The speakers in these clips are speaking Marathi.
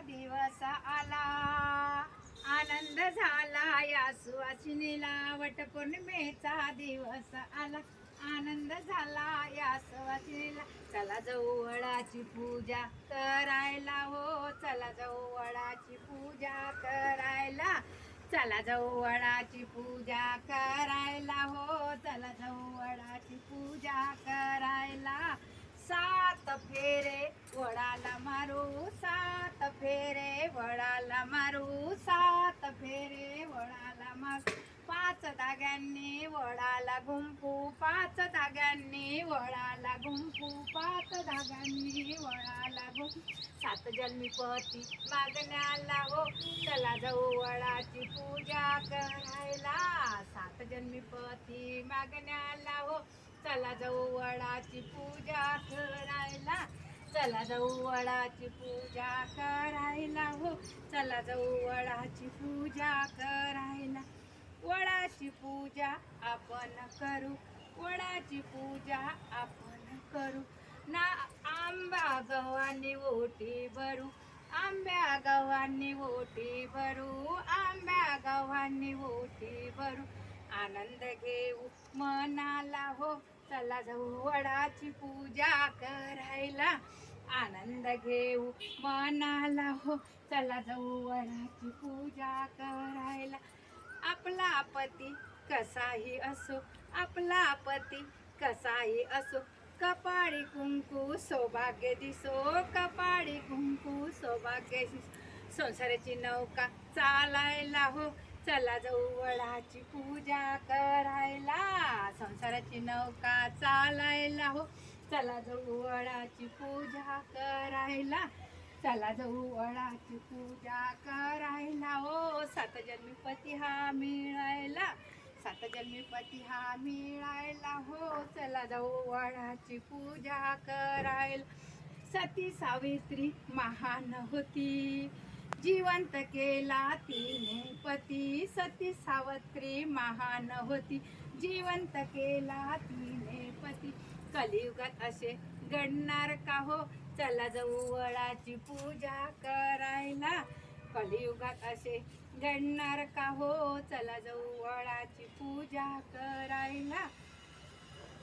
दिवस आला. आनंद झाला. या सुवासिनीला वटपौर्णिमेचा दिवस आला. आनंद झाला. या सुवासिनीला चला जाऊ वडाची पूजा करायला हो. चला जाऊ वडाची पूजा करायला. चला जाऊ वडाची पूजा करायला हो. चला जाऊ वडाची वळाला मारू सात फेरे वळाला मारू पाच धाग्यांनी वळाला घुंपू पाच धाग्यांनी वडाला घुंपू पाच धाग्यांनी वडाला गुंफू. सात जन्मी पती मागण्याला हो चला जाऊ वडाची पूजा करायला. सात जन्मी पती मागण्याला हो चला जाऊ वळाची पूजा करायला. चला जाऊ वडाची पूजा करायला. चला जाऊ वडाची पूजा करायला. वडाची पूजा आपण करू. वडाची पूजा आपण करू. ना आंबा गव्हानी ओटी भरू. आंब्या गव्हानी ओटी भरू. आंब्या गव्हानी ओटी भरू. आनंद घेऊ मनाला हो. चला जाऊ वडाची पूजा करायला. आनंद घेऊ मनाला हो. चला जाऊ वराची पूजा करायला. आपला पती कसाही असो आपला पती कसाही असो. कपाळी कुंकू सौभाग्य दिसो कपाळी कुंकू सौभाग्य दिसो. संसाराची नौका चालायला हो. चला जाऊ वडाची पूजा करायला. संसाराची नौका चालायला हो. चला जाऊ वडाची पूजा करायला. चला जाऊ वडाची पूजा करायला. हो सात जन्मी पती हा मिळायला. सात जन्मी पती हा मिळायला. हो चला जाऊ वडाची पूजा करायला. सती सावित्री महान होती. जिवंत केला तिने पती. सती सावित्री महान होती. जिवंत केला तिने पती. कलियुगात असे घडणार का हो? चला जाऊ वळाची पूजा करायला. कलियुगात असे घडणार का हो? चला जाऊ वळाची पूजा करायला.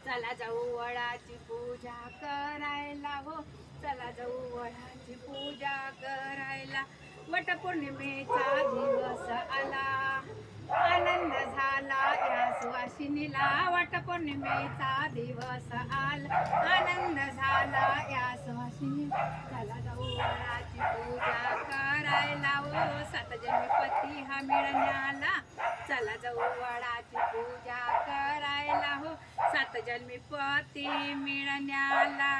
चला जाऊ वळाची पूजा करायला हो. चला जाऊ वळाची पूजा करायला. वटपौर्णिमेचा दिवस आला. या सुवासिनीला वटपौर्णिमेचा दिवस आला आनंद झाला या सुवासिनी चला जाऊ पूजा करायला. ओ सात जन्मी पती हा मिळण्याला. चला जाऊ वडाची पूजा करायला. हो सात जन्मी पती मिळण्याला.